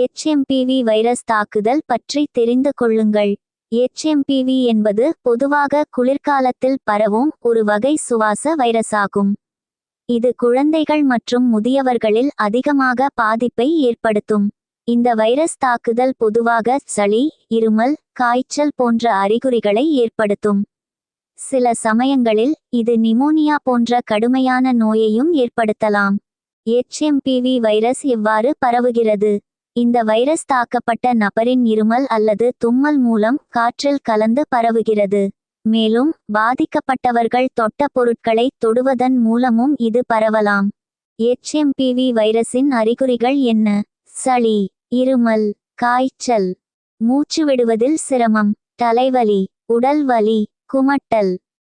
HMPV virus தாக்குதல் பற்றி தெரிந்து கொள்ளுங்கள். எச்எம்பிவி என்பது பொதுவாக குளிர்காலத்தில் பரவும் ஒரு வகை சுவாச வைரஸாகும். இது குழந்தைகள் மற்றும் முதியவர்களில் அதிகமாக பாதிப்பை ஏற்படுத்தும். இந்த வைரஸ் தாக்குதல் பொதுவாக சளி இருமல் காய்ச்சல் போன்ற அறிகுறிகளை ஏற்படுத்தும். சில சமயங்களில் இது நிமோனியா போன்ற கடுமையான நோயையும் ஏற்படுத்தலாம். எச்எம்பிவி வைரஸ் எவ்வாறு பரவுகிறது? இந்த வைரஸ் தாக்கப்பட்ட நபரின் இருமல் அல்லது தும்மல் மூலம் காற்றில் கலந்து பரவுகிறது. மேலும் பாதிக்கப்பட்டவர்கள் தொட்ட பொருட்களை தொடுவதன் மூலமும் இது பரவலாம். எச்எம்பிவி வைரஸின் அறிகுறிகள் என்ன? சளி இருமல் காய்ச்சல் மூச்சு விடுவதில் சிரமம் தலைவலி உடல் வலி குமட்டல்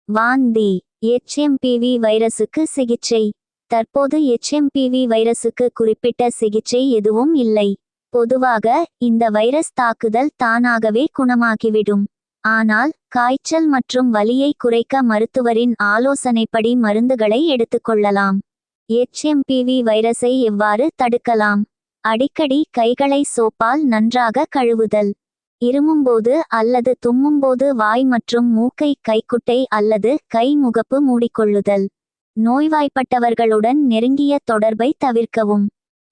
வாந்தி. எச்எம்பிவி வைரசுக்கு சிகிச்சை. தற்போது எச்எம்பிவி வைரசுக்கு குறிப்பிட்ட சிகிச்சை எதுவும் இல்லை. பொதுவாக இந்த வைரஸ் தாக்குதல் தானாகவே குணமாகிவிடும். ஆனால் காய்ச்சல் மற்றும் வலியை குறைக்க மருத்துவரின் ஆலோசனைப்படி மருந்துகளை எடுத்துக்கொள்ளலாம். எச்எம்பிவி வைரஸை எவ்வாறு தடுக்கலாம்? அடிக்கடி கைகளை சோப்பால் நன்றாக கழுவுதல். இருமும்போது அல்லது தும்மும்போது வாய் மற்றும் மூக்கை கைக்குட்டை அல்லது கை முகப்பு மூடிக்கொள்ளுதல். நோய்வாய்ப்பட்டவர்களுடன் நெருங்கிய தொடர்பை தவிர்க்கவும்.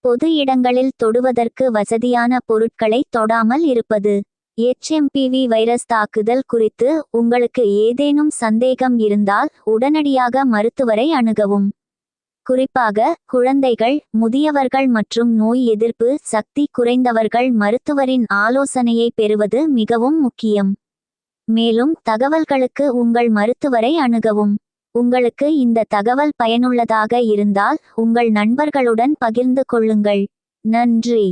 பொது இடங்களில் தொடுவதற்கு வசதியான பொருட்களை தொடாமல் இருப்பது. எச்எம்பிவி வைரஸ் தாக்குதல் குறித்து உங்களுக்கு ஏதேனும் சந்தேகம் இருந்தால் உடனடியாக மருத்துவரை அணுகவும். குறிப்பாக குழந்தைகள் முதியவர்கள் மற்றும் நோய் எதிர்ப்பு சக்தி குறைந்தவர்கள் மருத்துவரின் ஆலோசனையை பெறுவது மிகவும் முக்கியம். மேலும் தகவல்களுக்கு உங்கள் மருத்துவரை அணுகவும். உங்களுக்கு இந்த தகவல் பயனுள்ளதாக இருந்தால் உங்கள் நண்பர்களுடன் பகிர்ந்து கொள்ளுங்கள். நன்றி.